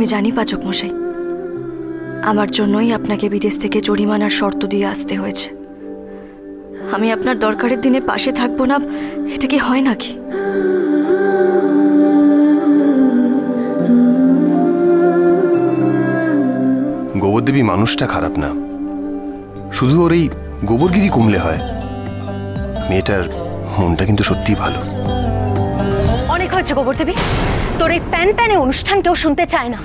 আমি জানি পাচক মশাই। আমার জন্যই আপনাকে বিদেশ থেকে জরিমানার শর্ত দিয়ে আসতে হয়েছে। আমি আপনার দরকারের দিনে পাশে থাকব না, এটা কি হয় নাকি? গোবরদেবী মানুষটা খারাপ না। শুধু ওর এই গোবরগিরি কমলে হয়। মেয়েটার মনটা কিন্তু সত্যিই ভালো। হয়েছে গোবর দেবী? তোর এই প্যান প্যানে অনুষ্ঠান কেউ শুনতে চায় না।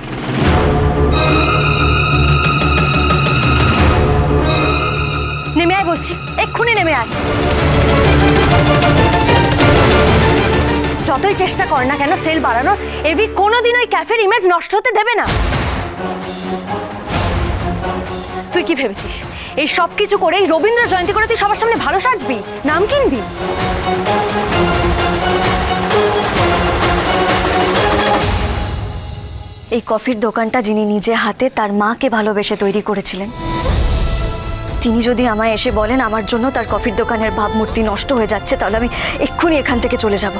নেমে আয় বলছি, এক্ষুনি নেমে আয়। যতই চেষ্টা কর না কেন, সেল বাড়ানোর এভি কোনোদিন ওই ক্যাফের ইমেজ নষ্ট হতে দেবে না। তুই কি ভেবেছিস? এই সব কিছু করে এই রবীন্দ্র জয়ন্তী করে তুই সবার সামনে ভালো সাজবি? নাম কিনবি? এই কফির দোকানটা যিনি নিজে হাতে তার মাকে ভালোবেসে তৈরি করেছিলেন। তিনি যদি আমায় এসে বলেন আমার জন্য তার কফির দোকানের ভাবমূর্তি নষ্ট হয়ে যাচ্ছে, তাহলে আমি এক্ষুনি এখান থেকে চলে যাব।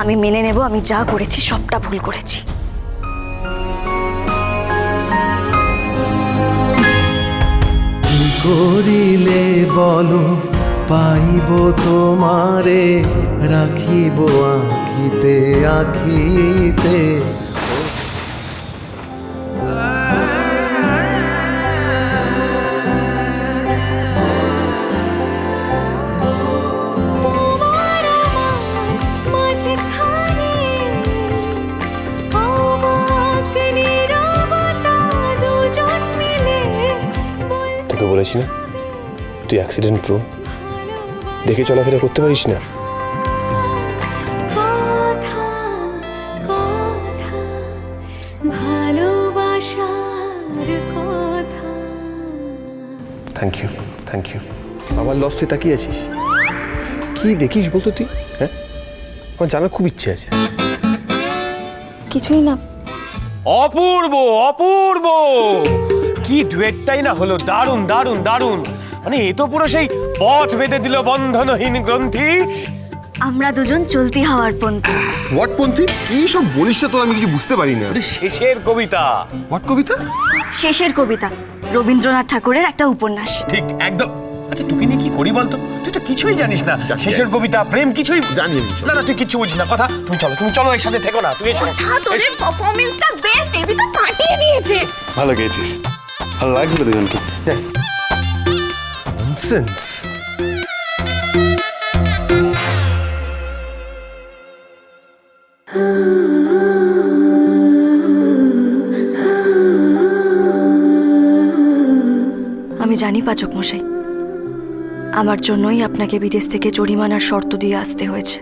আমি মেনে নেব, আমি যা করেছি, সবটা ভুল করেছি। করিলে বলো? পাইব তোমারে রাখিব আখিতে আখিতে। তোকে বলেছি না? তুই অ্যাক্সিডেন্ট প্রো দেখে চলাফেরা করতে পারিস না। থ্যাংক ইউ থ্যাংক ইউ আমার লসে তাকিয়ে আছিস? কি দেখিস বলতো তুই? হ্যাঁ? আমার জানার খুব ইচ্ছে আছে। কিছুই না। অপূর্ব অপূর্ব! কি ডুয়েটটাই না হলো দারুণ দারুণ দারুণ। মানে এ তো পুরো সেই পথ বেঁধে দিল বন্ধনহীন গ্রন্থি। আমরা দুজন চলতি হওয়ার পন্থী। হোয়াটপন্থী কি সব বলিস না তোর? আমি কিছু বুঝতে পারি না। শেষের কবিতা। হোয়াট কবিতা? শেষের কবিতা। রবীন্দ্রনাথ ঠাকুরের একটা উপন্যাস। ঠিক একদম। আচ্ছা তুই নিয়ে কি করি বলতো? তুই তো কিছুই জানিস না। শেষের কবিতা প্রেম কিছুই জানি আমি সব। না না তুই কিছু বুঝিস না। কথা তুমি চলো তুমি চলো এর সাথে থেকো না তুই এসো। তোদের পারফরমেন্সটা বেস্ট এভি তো পাঠিয়ে দিয়েছে। ভালো গেছিস ভালো লাগছিল দুজনকে। ননসেন্স আমি জানি পাচক মশাই, আমার জন্যই আপনাকে বিদেশ থেকে জরিমানার শর্ত দিয়ে আসতে হয়েছে।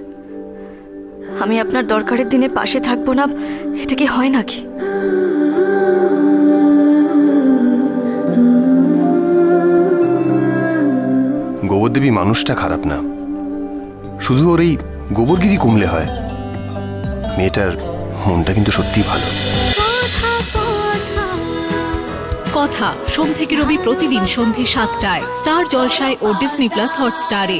আমি আপনার দরকারের দিনে পাশে থাকব না, এটা কি হয় নাকি? গোবরদেবী মানুষটা খারাপ না। শুধু ওর এই গোবরগিরি কমলে হয়। মেয়েটার মনটা কিন্তু সত্যিই ভালো। কথা, সোম থেকে রবি প্রতিদিন সন্ধে সাতটায়, স্টার জলসায় ও ডিসনি প্লাস হটস্টারে।